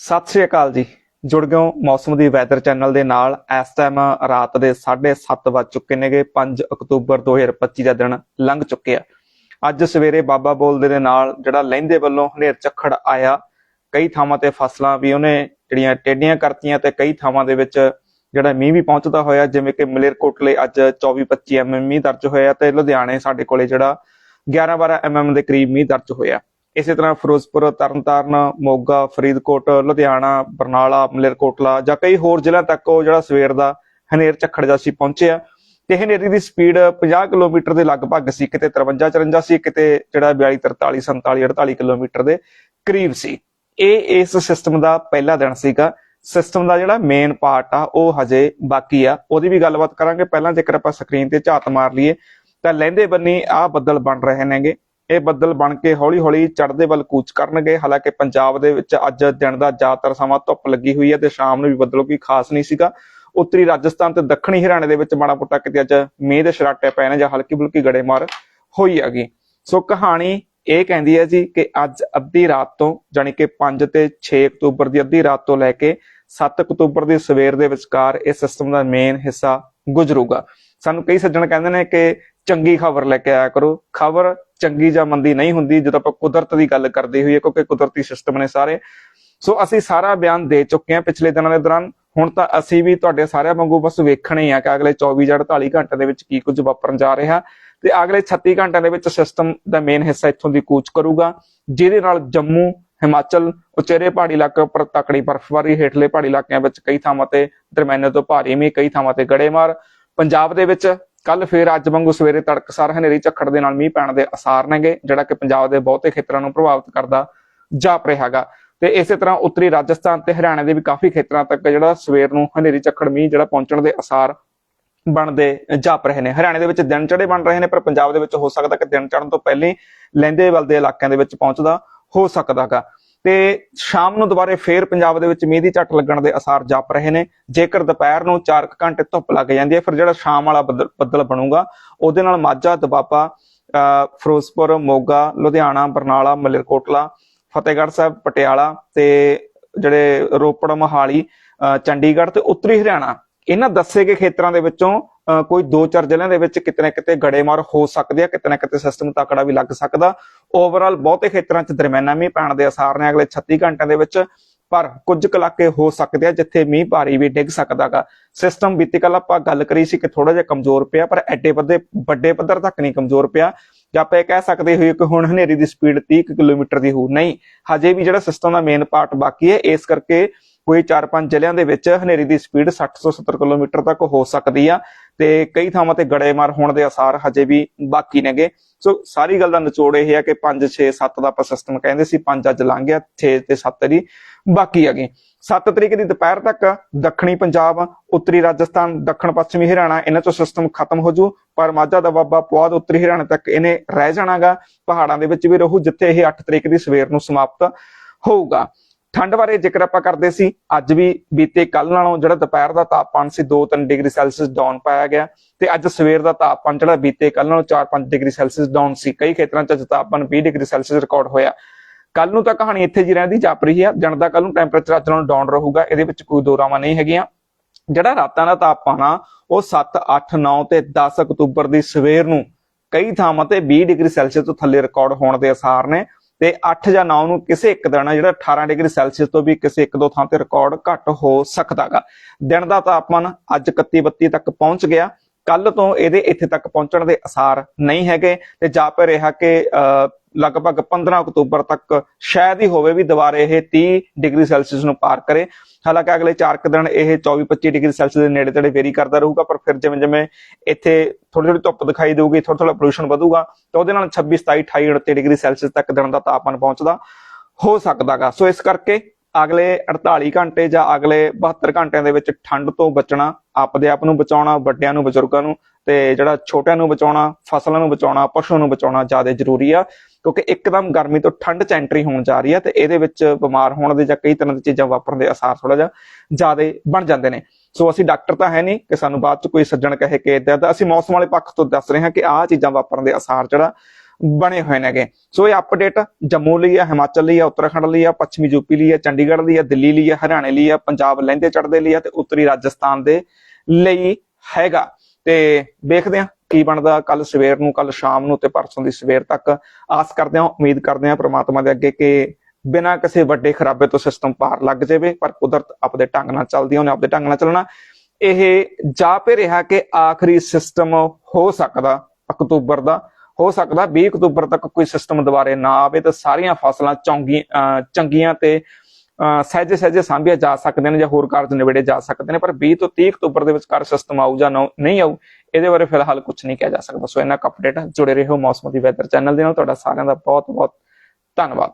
ਸਤਿ ਸ਼੍ਰੀ ਅਕਾਲ ਜੀ। ਜੁੜ ਗਏ ਮੌਸਮ ਦੀ ਵੈਦਰ ਚੈਨਲ ਦੇ ਨਾਲ। ਇਸ ਟਾਈਮ ਰਾਤ ਦੇ 7:30 ਵੱਜ ਚੁੱਕੇ ਨੇਗੇ। 5 ਅਕਤੂਬਰ 2025 ਦਾ ਦਿਨ ਲੰਘ ਚੁੱਕਿਆ। ਅੱਜ ਸਵੇਰੇ ਬਾਬਾ ਬੋਲਦੇ ਦੇ ਨਾਲ ਜਿਹੜਾ ਲਹਿੰਦੇ ਵੱਲੋਂ ਹਨੇਰ ਚੱਖੜ ਆਇਆ, ਕਈ ਥਾਵਾਂ ਤੇ ਫਸਲਾਂ ਵੀ ਉਹਨੇ ਜਿਹੜੀਆਂ ਟੇਡੀਆਂ ਕਰਤੀਆਂ ਤੇ ਕਈ ਥਾਵਾਂ ਦੇ ਵਿੱਚ ਜਿਹੜਾ ਮੀਂਹ ਵੀ ਪਹੁੰਚਦਾ ਹੋਇਆ, ਜਿਵੇਂ ਕਿ ਮਲੇਰਕੋਟਲੇ ਅੱਜ 24-25 ਐਮਐਮ ਮੀਂਹ ਦਰਜ ਹੋਇਆ ਤੇ ਲੁਧਿਆਣੇ ਸਾਡੇ ਕੋਲੇ ਜਿਹੜਾ 11-12 ਐਮਐਮ ਦੇ ਕਰੀਬ ਮੀਂਹ ਦਰਜ ਹੋਇਆ। ਇਸੇ ਤਰ੍ਹਾਂ ਫਿਰੋਜ਼ਪੁਰ, ਤਰਨਤਾਰਨ, ਮੋਗਾ, ਫਰੀਦਕੋਟ, ਲੁਧਿਆਣਾ, ਬਰਨਾਲਾ, ਮਲੇਰਕੋਟਲਾ ਜਾਂ ਕਈ ਹੋਰ ਜ਼ਿਲ੍ਹਿਆਂ ਤੱਕ ਉਹ ਜਿਹੜਾ ਸਵੇਰ ਦਾ ਹਨੇਰ ਝੱਖੜ ਜਾ ਸੀ ਪਹੁੰਚਿਆ ਤੇ ਹਨੇਰੀ ਦੀ ਸਪੀਡ 50 ਕਿਲੋਮੀਟਰ ਦੇ ਲਗਭਗ ਸੀ, ਕਿਤੇ 53 54 ਸੀ, ਕਿਤੇ ਜਿਹੜਾ 42 43 47 48 ਕਿਲੋਮੀਟਰ ਦੇ ਕਰੀਬ ਸੀ। ਇਹ ਇਸ ਸਿਸਟਮ ਦਾ ਪਹਿਲਾ ਦਿਨ ਸੀਗਾ। ਸਿਸਟਮ ਦਾ ਜਿਹੜਾ ਮੇਨ ਪਾਰਟ ਆ, ਉਹ ਹਜੇ ਬਾਕੀ ਆ। ਉਹਦੀ ਵੀ ਗੱਲਬਾਤ ਕਰਾਂਗੇ। ਪਹਿਲਾਂ ਜੇਕਰ ਆਪਾਂ ਸਕਰੀਨ ਤੇ ਝਾਤ ਮਾਰ ਲਈਏ, ਤਾਂ ਲਹਿੰਦੇ ਬੰਨੀ ਆ ਬੱਦਲ ਬਣ ਰਹੇ ਨੇਗੇ। ਇਹ ਬੱਦਲ ਬਣ ਕੇ ਹੌਲੀ-ਹੌਲੀ ਚੜ੍ਹਦੇ ਵੱਲ ਕੂਚ ਕਰਨਗੇ। ਹਾਲਾਂਕਿ ਪੰਜਾਬ ਦੇ ਵਿੱਚ ਅੱਜ ਦਿਨ ਦਾ ਜ਼ਿਆਦਾਤਰ ਸਮਾਂ ਧੁੱਪ ਲੱਗੀ ਹੋਈ ਹੈ ਤੇ ਸ਼ਾਮ ਨੂੰ ਵੀ ਬੱਦਲ ਕੋਈ ਖਾਸ ਨਹੀਂ ਸੀਗਾ। ਉੱਤਰੀ ਰਾਜਸਥਾਨ ਤੇ ਦੱਖਣੀ ਹਰਿਆਣੇ ਦੇ ਵਿੱਚ ਮਾੜਾ ਮੋਟਾ ਕਿਤੇ ਅੱਜ ਮੀਂਹ ਦੇ ਛਰਾਟੇ ਪਏ ਨੇ ਜਾਂ ਹਲਕੀ ਬੁਲਕੀ ਗੜੇਮਾਰ ਹੋਈ ਹੈਗੀ। ਸੋ ਕਹਾਣੀ ਇਹ ਕਹਿੰਦੀ ਹੈ ਜੀ ਕਿ ਅੱਜ ਅੱਧੀ ਰਾਤ ਤੋਂ ਜਾਣੀ ਕਿ 5 ਤੇ 6 ਅਕਤੂਬਰ ਦੀ ਅੱਧੀ ਰਾਤ ਤੋਂ ਲੈ ਕੇ 7 ਅਕਤੂਬਰ ਦੀ ਸਵੇਰ ਦੇ ਵਿਚਕਾਰ ਇਹ ਸਿਸਟਮ ਦਾ ਮੇਨ ਹਿੱਸਾ ਗੁਜ਼ਰੂਗਾ। ਸਾਨੂੰ ਕਈ ਸੱਜਣ ਕਹਿੰਦੇ ਨੇ ਕਿ ਚੰਗੀ ਖਬਰ ਲੈ ਕੇ ਆਇਆ ਕਰੋ। ਖਬਰ ਚੰਗੀ ਜਾਂ ਮੰਦੀ ਨਹੀਂ ਹੁੰਦੀ, ਜਦੋਂ ਆਪਾਂ ਕੁਦਰਤ ਦੀ ਗੱਲ ਕਰਦੇ ਹੋਈਏ, ਕਿਉਂਕਿ ਕੁਦਰਤੀ ਸਿਸਟਮ ਨੇ ਸਾਰੇ। ਸੋ ਅਸੀਂ ਸਾਰਾ ਬਿਆਨ ਦੇ ਚੁੱਕੇ ਹਾਂ ਪਿਛਲੇ ਦਿਨਾਂ ਦੇ ਦੌਰਾਨ। ਹੁਣ ਤਾਂ ਅਸੀਂ ਵੀ ਤੁਹਾਡੇ ਸਾਰਿਆਂ ਵਾਂਗੂ ਬਸ ਵੇਖਣੇ ਆ ਕਿ ਅਗਲੇ 24 ਜਾਂ 48 ਘੰਟੇ ਦੇ ਵਿੱਚ ਕੀ ਕੁਝ ਵਾਪਰਨ ਜਾ ਰਿਹਾ। ਤੇ ਅਗਲੇ 36 ਘੰਟਿਆਂ ਦੇ ਵਿੱਚ ਸਿਸਟਮ ਦਾ ਮੇਨ ਹਿੱਸਾ ਇੱਥੋਂ ਦੀ ਕੂਚ ਕਰੂਗਾ, ਜਿਹਦੇ ਨਾਲ ਜੰਮੂ, ਹਿਮਾਚਲ, ਉਚੇਰੇ ਪਹਾੜੀ ਇਲਾਕੇ ਉੱਪਰ ਤਕੜੀ ਬਰਫ਼ਬਾਰੀ ਹੇਠਲੇ ਪਹਾੜੀ ਇਲਾਕਿਆਂ ਵਿੱਚ ਕਈ ਥਾਵਾਂ ਤੇ ਦਰਮਿਆਨੇ ਤੋਂ ਭਾਰੀ ਮੀਂਹ, ਕਈ ਥਾਵਾਂ ਤੇ ਗੜੇਮਾਰ। ਪੰਜਾਬ ਦੇ ਵਿੱਚ ਕੱਲ ਫੇਰ ਅੱਜ ਵਾਂਗੂ ਸਵੇਰੇ ਤੜਕਸਾਰ ਹਨੇਰੀ ਝੱਖੜ ਦੇ ਨਾਲ ਮੀਂਹ ਪੈਣ ਦੇ ਅਸਾਰ ਨੇਗੇ, ਜਿਹੜਾ ਕਿ ਪੰਜਾਬ ਦੇ ਬਹੁਤੇ ਖੇਤਰਾਂ ਨੂੰ ਪ੍ਰਭਾਵਿਤ ਕਰਦਾ ਜਾਪ ਰਿਹਾਗਾ ਤੇ ਇਸੇ ਤਰ੍ਹਾਂ ਉੱਤਰੀ ਰਾਜਸਥਾਨ ਤੇ ਹਰਿਆਣਾ ਦੇ ਵੀ ਕਾਫੀ ਖੇਤਰਾਂ ਤੱਕ ਜਿਹੜਾ ਸਵੇਰ ਨੂੰ ਹਨੇਰੀ ਝੱਖੜ, ਮੀਂਹ ਜਿਹੜਾ ਪਹੁੰਚਣ ਦੇ ਅਸਾਰ ਬਣਦੇ ਜਾਪ ਰਹੇ ਨੇ। ਹਰਿਆਣੇ ਦੇ ਵਿੱਚ ਦਿਨ ਚੜੇ ਬਣ ਰਹੇ ਨੇ, ਪਰ ਪੰਜਾਬ ਦੇ ਵਿੱਚ ਹੋ ਸਕਦਾ ਕਿ ਦਿਨ ਚੜਨ ਤੋਂ ਪਹਿਲਾਂ ਹੀ ਲਹਿੰਦੇ ਵੱਲ ਦੇ ਇਲਾਕਿਆਂ ਦੇ ਵਿੱਚ ਪਹੁੰਚਦਾ ਹੋ ਸਕਦਾਗਾ ਤੇ ਸ਼ਾਮ ਨੂੰ ਦੁਬਾਰੇ ਫੇਰ ਪੰਜਾਬ ਦੇ ਵਿੱਚ ਮੀਂਹ ਦੀ ਝੱਟ ਲੱਗਣ ਦੇ ਅਸਾਰ ਜਾਪ ਰਹੇ ਨੇ। ਜੇਕਰ ਦੁਪਹਿਰ ਨੂੰ 4 ਘੰਟੇ ਧੁੱਪ ਲੱਗ ਜਾਂਦੀ ਹੈ, ਫਿਰ ਜਿਹੜਾ ਸ਼ਾਮ ਵਾਲਾ ਬੱਦਲ ਬੱਦਲ ਬਣੂਗਾ, ਉਹਦੇ ਨਾਲ ਮਾਝਾ, ਦਬਾਪਾ ਅਹ ਫਿਰੋਜ਼ਪੁਰ, ਮੋਗਾ, ਲੁਧਿਆਣਾ, ਬਰਨਾਲਾ, ਮਲੇਰਕੋਟਲਾ, ਫਤਿਹਗੜ੍ਹ ਸਾਹਿਬ, ਪਟਿਆਲਾ ਤੇ ਜਿਹੜੇ ਰੋਪੜ, ਮੋਹਾਲੀ ਅਹ ਚੰਡੀਗੜ੍ਹ ਤੇ ਉੱਤਰੀ ਹਰਿਆਣਾ, ਇਹਨਾਂ ਦੱਸੇ ਗਏ ਖੇਤਰਾਂ ਦੇ ਵਿੱਚੋਂ ਅਹ ਕੋਈ ਦੋ ਚਾਰ ਜ਼ਿਲ੍ਹਿਆਂ ਦੇ ਵਿੱਚ ਕਿਤੇ ਨਾ ਕਿਤੇ ਗੜੇਮਾਰ ਹੋ ਸਕਦੇ ਆ ਕਿਤੇ ਨਾ ਕਿਤੇ ਸਿਸਟਮ ਤਕੜਾ ਵੀ ਲੱਗ ਸਕਦਾ। ਓਵਰਆਲ ਬਹੁਤੇ ਖੇਤਰਾਂ 'ਚ ਦਰਮਿਆਨਾ ਮੀਂਹ ਪੈਣ ਦੇ ਅਸਾਰ ਨੇ ਅਗਲੇ 36 ਘੰਟਿਆਂ ਦੇ ਵਿੱਚ, ਪਰ ਕੁਝ ਕੁ ਇਲਾਕੇ ਹੋ ਸਕਦੇ ਆ ਜਿੱਥੇ ਮੀਂਹ ਭਾਰੀ ਵੀ ਡਿੱਗ ਸਕਦਾਗਾ ਸਿਸਟਮ ਬੀਤੀ ਕੱਲ ਆਪਾਂ ਗੱਲ ਕਰੀ ਸੀ ਕਿ ਥੋੜਾ ਜਿਹਾ ਕਮਜ਼ੋਰ ਪਿਆ, ਪਰ ਐਡੇ ਵੱਡੇ ਵੱਡੇ ਪੱਧਰ ਤੱਕ ਨਹੀਂ ਕਮਜ਼ੋਰ ਪਿਆ। ਜਾਂ ਆਪਾਂ ਇਹ ਕਹਿ ਸਕਦੇ ਹੋਈਏ ਕਿ ਹੁਣ ਹਨੇਰੀ ਦੀ ਸਪੀਡ 30 ਕੁ ਕਿਲੋਮੀਟਰ ਦੀ ਹੋ ਨਹੀਂ, ਹਜੇ ਵੀ ਜਿਹੜਾ ਸਿਸਟਮ ਦਾ ਮੇਨ ਪਾਰਟ ਬਾਕੀ ਹੈ, ਇਸ ਕਰਕੇ ਕੋਈ 4-5 ਜ਼ਿਲ੍ਹਿਆਂ ਦੇ ਵਿੱਚ ਹਨੇਰੀ ਦੀ ਸਪੀਡ 60 ਤੋਂ 70 ਕਿਲੋਮੀਟਰ ਤੱਕ ਹੋ ਸਕਦੀ ਆ ਤੇ ਕਈ ਥਾਵਾਂ ਤੇ ਗੜੇਮਾਰ ਹੋਣ ਦੇ ਅਸਾਰ ਹਜੇ ਵੀ ਬਾਕੀ ਨੇਗੇ। ਸੋ ਸਾਰੀ ਗੱਲ ਦਾ ਨਿਚੋੜ ਇਹ ਹੈ ਕਿ 5 6 7 ਦਾ ਆਪਾਂ ਸਿਸਟਮ ਕਹਿੰਦੇ ਸੀ 5 ਅੱਜ ਲੰਘ ਗਿਆ 6 ਤੇ 7 ਦੀ ਬਾਕੀ ਹੈਗੇ। 7 ਤਰੀਕ ਦੀ ਦੁਪਹਿਰ ਤੱਕ ਦੱਖਣੀ ਪੰਜਾਬ, ਉੱਤਰੀ ਰਾਜਸਥਾਨ, ਦੱਖਣ ਪੱਛਮੀ ਹਰਿਆਣਾ ਇਹਨਾਂ ਚੋਂ ਸਿਸਟਮ ਖਤਮ ਹੋ ਜੂ, ਪਰ ਮਾਝਾ ਦਾ ਬਾਬਾ ਪੁਆਧ ਉੱਤਰੀ ਹਰਿਆਣਾ ਤੱਕ ਇਹਨੇ ਰਹਿ ਜਾਣਾਗਾ। ਪਹਾੜਾਂ ਦੇ ਵਿੱਚ ਵੀ ਰਹੂ, ਜਿੱਥੇ ਇਹ 8 ਤਰੀਕ ਦੀ ਸਵੇਰ ਨੂੰ ਸਮਾਪਤ ਹੋਊਗਾ। ਠੰਡ ਬਾਰੇ ਜ਼ਿਕਰ ਆਪਾਂ ਕਰਦੇ ਸੀ, ਅੱਜ ਵੀ ਬੀਤੇ ਕੱਲ ਨਾਲੋਂ ਜਿਹੜਾ ਦੁਪਹਿਰ ਦਾ ਤਾਪਮਾਨ ਸੀ 2-3 ਡਿਗਰੀ ਸੈਲਸੀਅਸ ਡਾਊਨ ਪਾਇਆ ਗਿਆ ਤੇ ਅੱਜ ਸਵੇਰ ਦਾ ਤਾਪਮਾਨ ਜਿਹੜਾ ਬੀਤੇ ਕੱਲ ਨਾਲੋਂ 4-5 ਡਿਗਰੀ ਸੈਲਸੀਅਸ ਡਾਊਨ ਸੀ। ਕਈ ਖੇਤਰਾਂ 'ਚ ਅੱਜ ਤਾਪਮਾਨ 20 ਡਿਗਰੀ ਸੈਲਸੀਅਸ ਰਿਕਾਰਡ ਹੋਇਆ। ਕੱਲ ਨੂੰ ਤਾਂ ਕਹਾਣੀ ਇੱਥੇ ਜੀ ਰਹਿੰਦੀ, ਜਾਪ ਰਹੀ ਹੈ ਜਣ ਦਾ ਕੱਲ ਨੂੰ ਟੈਂਪਰੇਚਰ ਅੱਜ ਨਾਲੋਂ ਡਾਊਨ ਰਹੂਗਾ। ਇਹਦੇ ਵਿੱਚ ਕੋਈ ਦੋ ਰਾਵਾਂ ਨਹੀਂ ਹੈਗੀਆਂ। ਜਿਹੜਾ ਰਾਤਾਂ ਦਾ ਤਾਪਮਾਨ ਆ, ਉਹ 7 8 9 ਤੇ 10 ਅਕਤੂਬਰ ਦੀ ਸਵੇਰ ਨੂੰ ਕਈ ਥਾਵਾਂ ਤੇ 20 ਡਿਗਰੀ ਸੈਲਸੀਅਸ ਤੋਂ ਥੱਲੇ ਰਿਕਾਰਡ ਹੋਣ ਦੇ ਅਸਾਰ ਨੇ। ਤੇ 8 ਜਾਂ 9 ਨੂੰ ਕਿਸੇ ਇੱਕ ਦਿਨ ਜਿਹੜਾ 18 ਡਿਗਰੀ ਸੈਲਸੀਅਸ ਤੋਂ ਵੀ ਕਿਸੇ ਇੱਕ ਦੋ ਥਾਂ ਤੇ ਰਿਕਾਰਡ ਘੱਟ ਹੋ ਸਕਦਾਗਾ। ਦਿਨ ਦਾ ਤਾਪਮਾਨ ਅੱਜ 31 32 ਤੱਕ ਪਹੁੰਚ ਗਿਆ। ਕੱਲ ਤੋਂ ਇਹਦੇ ਇੱਥੇ ਤੱਕ ਪਹੁੰਚਣ ਦੇ ਅਸਾਰ ਨਹੀਂ ਹੈਗੇ ਤੇ ਜਾਪ ਰਿਹਾ ਕਿ ਅਹ, ਲਗਭਗ 15 ਅਕਤੂਬਰ ਤੱਕ ਸ਼ਾਇਦ ਹੀ ਹੋਵੇ ਵੀ ਦੁਬਾਰੇ ਇਹ 30 ਡਿਗਰੀ ਸੈਲਸੀਅਸ ਨੂੰ ਪਾਰ ਕਰੇ। ਹਾਲਾਂਕਿ ਅਗਲੇ 4 ਕੁ ਦਿਨ ਇਹ 24 25 ਡਿਗਰੀ ਸੈਲਸੀਅਸ ਦੇ ਨੇੜੇ ਤੇੜੇ ਵੇਰੀ ਕਰਦਾ ਰਹੂਗਾ ਪਰ ਫਿਰ ਜਿਵੇਂ ਜਿਵੇਂ ਇੱਥੇ ਥੋੜੀ ਥੋੜੀ ਧੁੱਪ ਦਿਖਾਈ ਦੇਊਗੀ ਥੋੜਾ ਥੋੜਾ ਪੋਲੂਸ਼ਨ ਵਧੂਗਾ ਤਾਂ ਉਹਦੇ ਨਾਲ 26 27 28 29 ਡਿਗਰੀ ਸੈਲਸੀਅਸ ਤੱਕ ਦਿਨ ਦਾ ਤਾਪਮਾਨ ਪਹੁੰਚਦਾ ਹੋ ਸਕਦਾਗਾ। ਸੋ ਇਸ ਕਰਕੇ ਅਗਲੇ 48 ਘੰਟੇ ਜਾਂ ਅਗਲੇ 72 ਘੰਟਿਆਂ ਦੇ ਵਿੱਚ ਠੰਡ ਤੋਂ ਬਚਣਾ, ਆਪਦੇ ਆਪ ਨੂੰ ਬਚਾਉਣਾ, ਵੱਡਿਆਂ ਨੂੰ, ਬਜ਼ੁਰਗਾਂ ਨੂੰ ਤੇ ਜਿਹੜਾ ਛੋਟਿਆਂ ਨੂੰ ਬਚਾਉਣਾ, ਫਸਲਾਂ ਨੂੰ ਬਚਾਉਣਾ ਪਸ਼ੂ ਨੂੰ ਬਚਾਉਣਾ ਜ਼ਿਆਦਾ ਜ਼ਰੂਰੀ ਆ, ਕਿਉਂਕਿ ਇੱਕਦਮ ਗਰਮੀ ਤੋਂ ਠੰਡ ਚ ਐਂਟਰੀ ਹੋਣ ਜਾ ਰਹੀ ਹੈ ਤੇ ਇਹਦੇ ਵਿੱਚ ਬਿਮਾਰ ਹੋਣ ਦੇ ਜਾਂ ਕਈ ਤਰ੍ਹਾਂ ਦੀਆਂ ਚੀਜ਼ਾਂ ਵਾਪਰਨ ਦੇ ਅਸਾਰ ਥੋੜਾ ਜਿਹਾ ਜ਼ਿਆਦਾ ਬਣ ਜਾਂਦੇ ਨੇ। ਸੋ ਅਸੀਂ ਡਾਕਟਰ ਤਾਂ ਹੈ ਨਹੀਂ ਕਿ ਸਾਨੂੰ ਬਾਅਦ ਚ ਕੋਈ ਸੱਜਣ ਕਹੇ ਕਿ ਇਦਾਂ ਦਾ ਅਸੀਂ ਮੌਸਮ ਵਾਲੇ ਪੱਖ ਤੋਂ ਦੱਸ ਰਹੇ ਹਾਂ ਕਿ ਆਹ ਚੀਜ਼ਾਂ ਵਾਪਰਨ ਦੇ ਅਸਾਰ ਜਿਹੜਾ ਬਣੇ ਹੋਏ ਨੇਗੇ। ਸੋ ਇਹ ਅਪਡੇਟ ਜੰਮੂ ਲਈ ਆ, ਹਿਮਾਚਲ ਲਈ ਆ, ਉੱਤਰਾਖੰਡ ਲਈ ਆ, ਪੱਛਮੀ ਯੂਪੀ ਲਈ ਆ, ਚੰਡੀਗੜ੍ਹ ਲਈ ਆ, ਦਿੱਲੀ ਲਈ ਆ, ਹਰਿਆਣੇ ਲਈ ਆ, ਪੰਜਾਬ ਲਹਿੰਦੇ ਚੜ੍ਹਦੇ ਲਈ ਆ ਤੇ ਉੱਤਰੀ ਰਾਜਸਥਾਨ ਦੇ ਲਈ ਹੈਗਾ। ਤੇ ਵੇਖਦੇ ਹਾਂ ਕੀ ਬਣਦਾ ਕੱਲ ਸਵੇਰ ਨੂੰ ਕੱਲ ਸ਼ਾਮ ਨੂੰ ਤੇ ਪਰਸੋਂ ਦੀ ਸਵੇਰ ਤੱਕ। ਆਸ ਕਰਦੇ ਹਾਂ ਉਮੀਦ ਕਰਦੇ ਹਾਂ ਪ੍ਰਮਾਤਮਾ ਦੇ ਅੱਗੇ ਕਿ ਬਿਨਾਂ ਕਿਸੇ ਵੱਡੇ ਖਰਾਬੇ ਤੋਂ ਸਿਸਟਮ ਪਾਰ ਲੱਗ ਜਾਵੇ, ਪਰ ਕੁਦਰਤ ਆਪਦੇ ਢੰਗ ਨਾਲ ਚੱਲਦੀ ਹੈ ਉਹਨੇ ਆਪਦੇ ਢੰਗ ਨਾਲ ਚੱਲਣਾ। ਇਹ ਜਾਪੇ ਰਿਹਾ ਕਿ ਆਖਰੀ ਸਿਸਟਮ ਹੋ ਸਕਦਾ ਅਕਤੂਬਰ ਦਾ। ਹੋ ਸਕਦਾ 20 ਅਕਤੂਬਰ ਤੱਕ ਕੋਈ ਸਿਸਟਮ ਦੁਬਾਰੇ ਨਾ ਆਵੇ ਤਾਂ ਸਾਰੀਆਂ ਫਸਲਾਂ ਚੌਂਗੀ ਚੰਗੀਆਂ ਤੇ ਸਹਿਜੇ ਸਹਿਜੇ ਸਾਂਭੀਆਂ ਜਾ ਸਕਦੇ ਨੇ ਜਾਂ ਹੋਰ ਕਾਰਜ ਨਿਬੇੜੇ ਜਾ ਸਕਦੇ ਨੇ, ਪਰ 20 ਤੋਂ 30 ਅਕਤੂਬਰ ਦੇ ਵਿਚਕਾਰ ਸਿਸਟਮ ਆਊ ਜਾਂ ਨਾ- ਨਹੀਂ ਆਊ, ਇਹਦੇ ਬਾਰੇ ਫਿਲਹਾਲ ਕੁਝ ਨਹੀਂ ਕਿਹਾ ਜਾ ਸਕਦਾ। ਸੋ ਇਹਨਾਂ ਅਪਡੇਟ ਜੁੜੇ ਰਹੋ ਮੌਸਮ ਦੀ ਵੈਦਰ ਚੈਨਲ ਦੇ ਨਾਲ। ਤੁਹਾਡਾ ਸਾਰਿਆਂ ਦਾ ਬਹੁਤ ਬਹੁਤ ਧੰਨਵਾਦ।